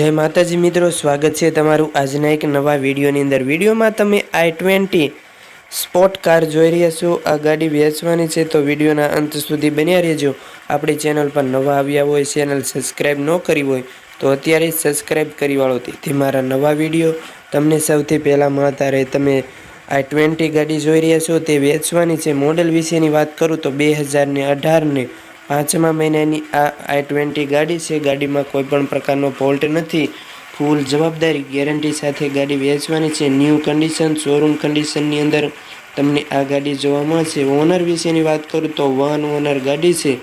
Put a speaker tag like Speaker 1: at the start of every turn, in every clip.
Speaker 1: જય માતાજી મિત્રો, સ્વાગત છે તમારું આજના એક નવા વિડીયોની અંદર. વિડીયોમાં તમે આઈ ટ્વેન્ટી સ્પોર્ટ કાર જોઈ રહ્યા છો. આ ગાડી વેચવાની છે તો વિડીયોના અંત સુધી બન્યા રહેજો. આપણી ચેનલ પર નવા આવ્યા હોય, ચેનલ સબસ્ક્રાઈબ ન કરી હોય, તો અત્યારે સબસ્ક્રાઈબ કરી વાળો તેથી મારા નવા વીડિયો. તમને સૌથી પહેલાં મળતા રહે, તમે આઈ ટ્વેન્ટી ગાડી જોઈ રહ્યા છો, તે વેચવાની છે. મોડેલ વિશેની વાત કરું તો બે હજારને અઢારને પાંચમા મહિનાની આ આઈ ટ્વેન્ટી ગાડી છે. ગાડીમાં કોઈ પણ પ્રકારનો ફોલ્ટ નથી. ફૂલ જવાબદારી, ગેરંટી સાથે ગાડી વેચવાની છે. ન્યૂ કન્ડિશન, શોરૂમ કન્ડિશનની અંદર તમને આ ગાડી જોવા મળશે. ઓનર વિશેની વાત કરું તો વન ઓનર ગાડી છે.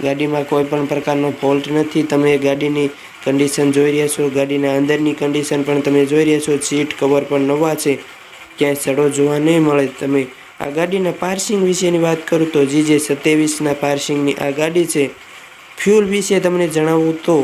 Speaker 1: ગાડીમાં કોઈ પણ પ્રકારનો ફોલ્ટ નથી. તમે ગાડીની કન્ડિશન જોઈ રહ્યા છો. ગાડીના અંદરની કન્ડિશન પણ તમે જોઈ રહ્યા છો. સીટ કવર પણ નવા છે. ક્યાંય સડો જોવા નહીં મળે. તમે આ ગાડીના પાર્સિંગ વિશેની વાત કરું તો જીજે સત્યાવીસના પાર્સિંગની આ ગાડી છે, ફ્યુલ વિશે તમને જણાવું તો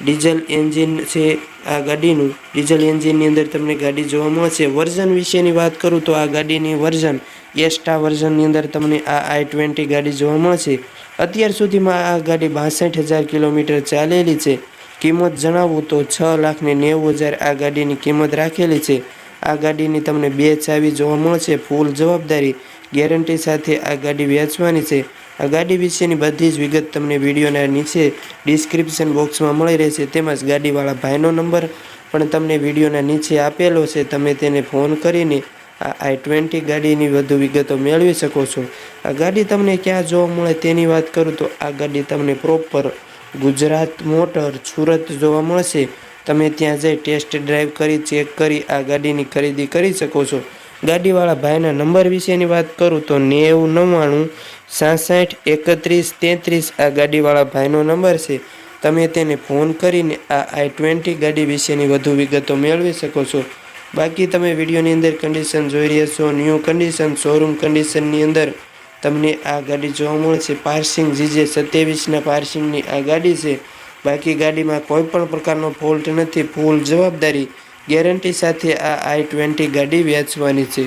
Speaker 1: ડીઝલ એન્જિન છે આ ગાડીનું. ડીઝલ એન્જિનની અંદર તમને ગાડી જોવા મળશે. વર્ઝન વિશેની વાત કરું તો આ ગાડીની વર્ઝન, એસ્ટા વર્ઝનની અંદર તમને આ આઈ ટ્વેન્ટી ગાડી જોવા મળશે. અત્યાર સુધીમાં આ ગાડી બાસઠ હજાર કિલોમીટર ચાલેલી છે. કિંમત જણાવું તો છ લાખને નેવું હજાર આ ગાડીની કિંમત રાખેલી છે. આ ગાડીની તમને બે ચાવી જોવા મળશે, ફૂલ જવાબદારી, ગેરંટી સાથે આ ગાડી વેચવાની છે. આ ગાડી વિશેની બધી જ વિગત તમને વિડીયોના નીચે ડિસ્ક્રિપ્શન બોક્સમાં મળી રહેશે, તેમજ ગાડીવાળા ભાઈનો નંબર પણ તમને વિડીયોના નીચે આપેલો છે. તમે તેને ફોન કરીને આ આઈ ટ્વેન્ટી ગાડીની વધુ વિગતો મેળવી શકો છો. આ ગાડી તમને ક્યાં જોવા મળે તેની વાત કરું તો આ ગાડી તમને પ્રોપર ગુજરાત મોટર સુરત જોવા મળશે. તમે ત્યાં જઈ ટેસ્ટ ડ્રાઈવ કરી ચેક કરી, આ ગાડીની ખરીદી કરી શકો છો. ગાડીવાળા ભાઈના નંબર વિશેની વાત કરું તો નેવું નવ્વાણું, સાસઠ, એકત્રીસ, તેત્રીસ આ ગાડીવાળા ભાઈનો નંબર છે. તમે તેને ફોન કરીને આ આઈ ટ્વેન્ટી ગાડી વિશેની વધુ વિગતો મેળવી શકો છો. બાકી તમે વિડીયોની અંદર કન્ડિશન જોઈ રહ્યા છો ન્યૂ કન્ડિશન શોરૂમ કન્ડિશનની અંદર તમને આ ગાડી જોવા મળશે. પાર્સિંગ જીજે સત્યાવીસના પાર્સિંગની આ ગાડી છે. બાકી ગાડીમાં કોઈ પણ પ્રકારનો ફોલ્ટ નથી. ફૂલ જવાબદારી ગેરંટી સાથે આ આઈ ટ્વેન્ટી ગાડી વેચવાની છે.